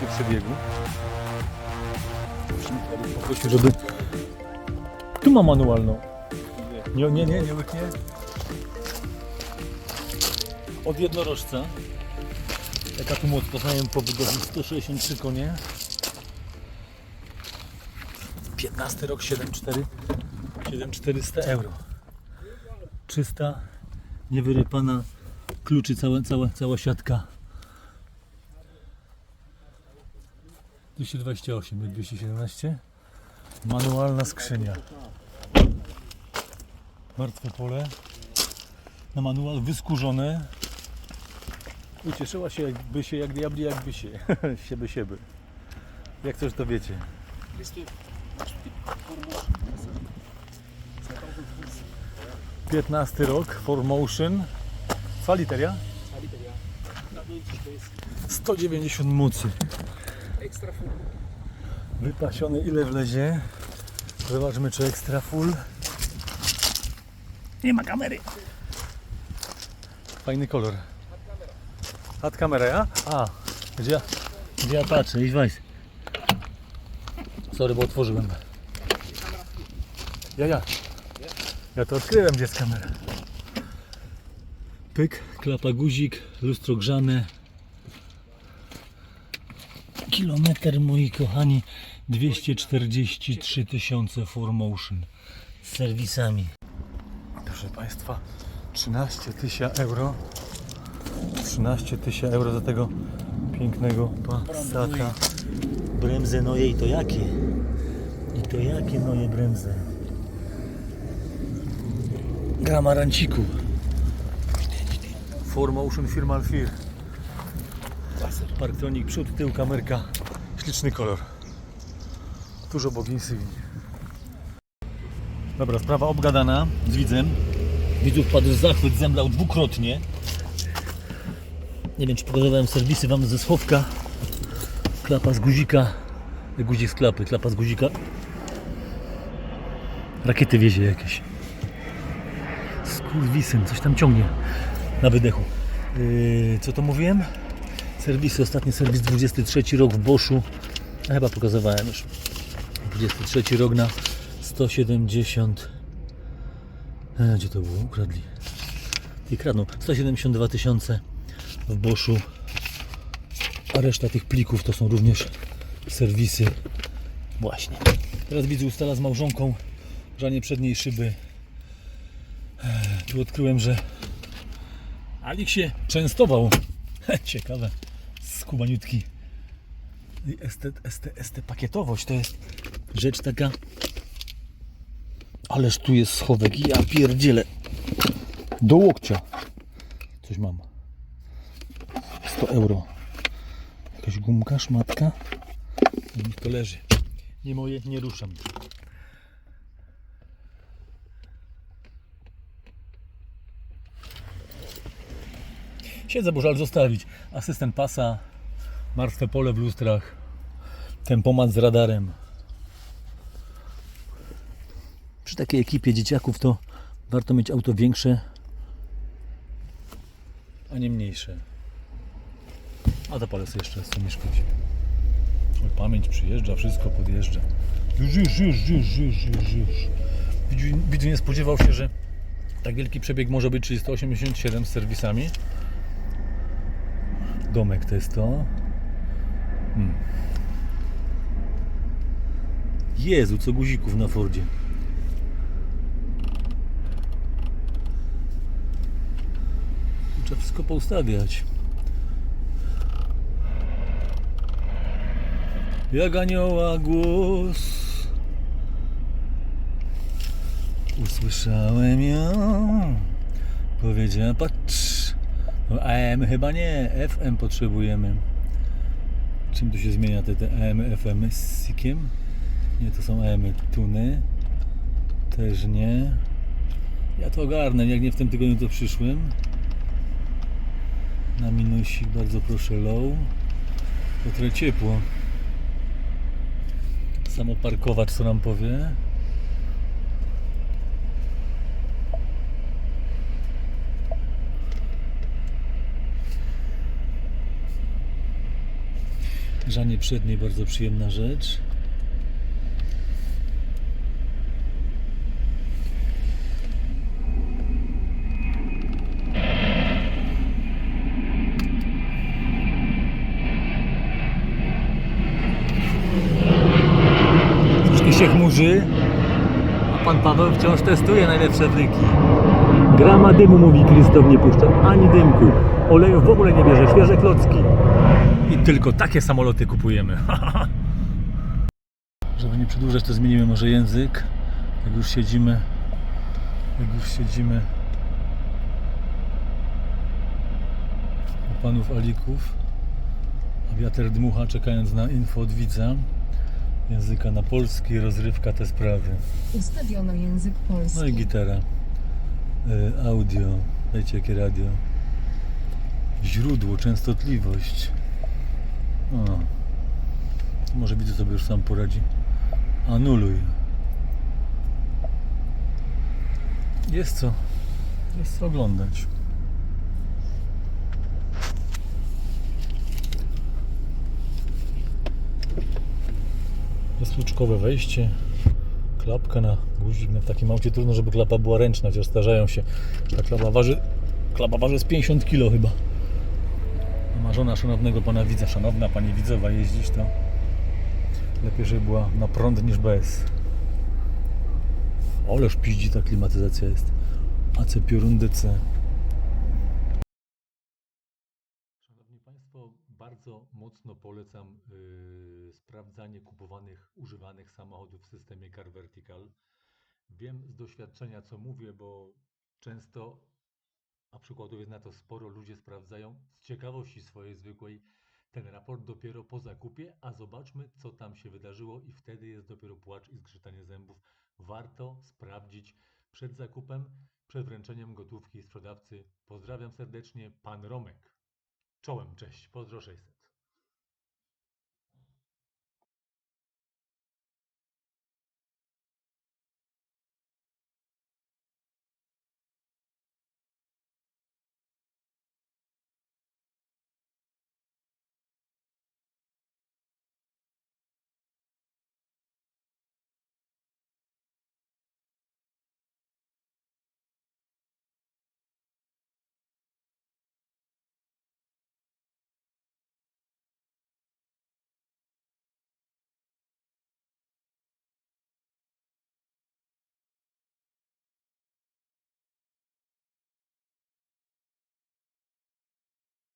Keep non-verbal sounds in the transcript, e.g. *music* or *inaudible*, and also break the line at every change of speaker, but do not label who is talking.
12 przebiegu. Żeby... Tu ma manualną. Nie, nie, nie, nie łyknie. Od jednorożca. Jaka tu moc poznałem po budowli 163 konie. 15 rok 7,4 7400 euro. Czysta, niewyrypana, kluczy cała, cała, cała siatka. 228 jak 217. Manualna skrzynia. Martwe pole. Na manual wyskurzone. Ucieszyła się jakby się, jak diabli jakby się. sieby, sieby. Jak coś to wiecie. 15 rok, Formotion. Co literia? 190 mocy.
Ekstra full.
Wypasiony ile wlezie. Zobaczmy czy ekstra full. Nie ma kamery. Fajny kolor. Hat kamera, ja? A, gdzie ja, gdzie ja patrzę? Idź weź. Sorry, bo otworzyłem. Ja, ja. Ja to odkryłem, gdzie jest kamera. Pyk, klapa guzik, lustro grzane. Kilometr, moi kochani, 243 tysiące Formotion z serwisami. Proszę Państwa, 13 tysięcy euro. 13 tysięcy euro za tego pięknego Passata. Bremzy noje i to jakie? I to jakie noje bremzy? Gramaranciku. Formotion firma Alfir. Parktronik przód, tył, kamerka. Śliczny kolor. Dużo boginsygni. Dobra, sprawa obgadana z widzem. Widzów padł zachwyt, zemdlał dwukrotnie. Nie wiem, czy pokazywałem serwisy Wam ze schowka. Klapa z guzika. Guzik z klapy, klapa z guzika. Rakiety wiezie jakieś. Skurwisyn, coś tam ciągnie na wydechu. Yy, co to mówiłem? Serwisy, ostatni serwis 23 rok w Boszu. A chyba pokazywałem już. 23 rok na 170. E, gdzie to było? Ukradli. I kradną. 172 tysiące w Boszu. A reszta tych plików to są również serwisy. Właśnie. Teraz widzę ustala z małżonką grzanie przedniej szyby. E, Tu odkryłem, że Alik się częstował. *laughs* Ciekawe. Skubaniutki. I estet, este, este pakietowość to jest rzecz taka. Ależ tu jest schowek. Ja pierdzielę. Do łokcia. Coś mam. 100 euro. Jakaś gumka, szmatka. Niech to leży. Nie moje, nie ruszam. Siedzę, bo żal zostawić. Asystent pasa, martwe pole w lustrach, tempomat z radarem. Przy takiej ekipie dzieciaków to warto mieć auto większe, a nie mniejsze. A to palec jeszcze co mi szkodzi. Oj, Pamięć przyjeżdża, wszystko podjeżdża. Już, już, już, już, już, już, już. Widzu nie spodziewał się, że tak wielki przebieg może być, czyli 187 z serwisami. Domek to jest to. Hmm. Jezu, co guzików na Fordzie. Trzeba wszystko poustawiać. Jak anioła głos Usłyszałem ją Powiedziała patrz no AM chyba nie, FM potrzebujemy. Czym tu się zmienia te, te AM, FM? Z sikiem? Nie, to są AM tuny. Też nie. Ja to ogarnę, jak nie w tym tygodniu to przyszłem. Na minusik, bardzo proszę low. To trochę ciepło. Samoparkowacz co nam powie. Grzanie przedniej bardzo przyjemna rzecz. Troszkę się chmurzy, a pan Paweł wciąż testuje najlepsze fryki. Grama dymu, mówi Krzysztof, nie puszcza. Ani dymku. Oleju w ogóle nie bierze, świeże klocki. Tylko takie samoloty kupujemy. *laughs* Żeby nie przedłużać, to zmienimy może język. Jak już siedzimy, jak już siedzimy u panów Alików, a wiatr dmucha, czekając na info od widza. Języka na polski, rozrywka te sprawy.
Ustawiono język polski.
No i gitara. Y, Audio. Wiecie jakie radio. Źródło, częstotliwość. O. Może widzę sobie już sam poradzi. Anuluj. Jest co. Jest co oglądać. Jest kluczkowe wejście klapka na guzik. No w takim aucie trudno, żeby klapa była ręczna, chociaż starzają się. Ta klapa waży, klapa waży z 50 kg chyba. Ma żona szanownego pana widza, szanowna pani widzowa jeździć, to lepiej, żeby była na prąd niż bez. Oleż piździ ta klimatyzacja jest. AC Piorun DC. Szanowni Państwo, bardzo mocno polecam yy, sprawdzanie kupowanych, używanych samochodów w systemie Car Vertical. Wiem z doświadczenia, co mówię, bo często, a przykładów jest na to sporo, ludzie sprawdzają z ciekawości swojej zwykłej ten raport dopiero po zakupie, a zobaczmy, co tam się wydarzyło i wtedy jest dopiero płacz i zgrzytanie zębów. Warto sprawdzić przed zakupem, przed wręczeniem gotówki sprzedawcy. Pozdrawiam serdecznie, pan Romek. Czołem, cześć, pozdro 600.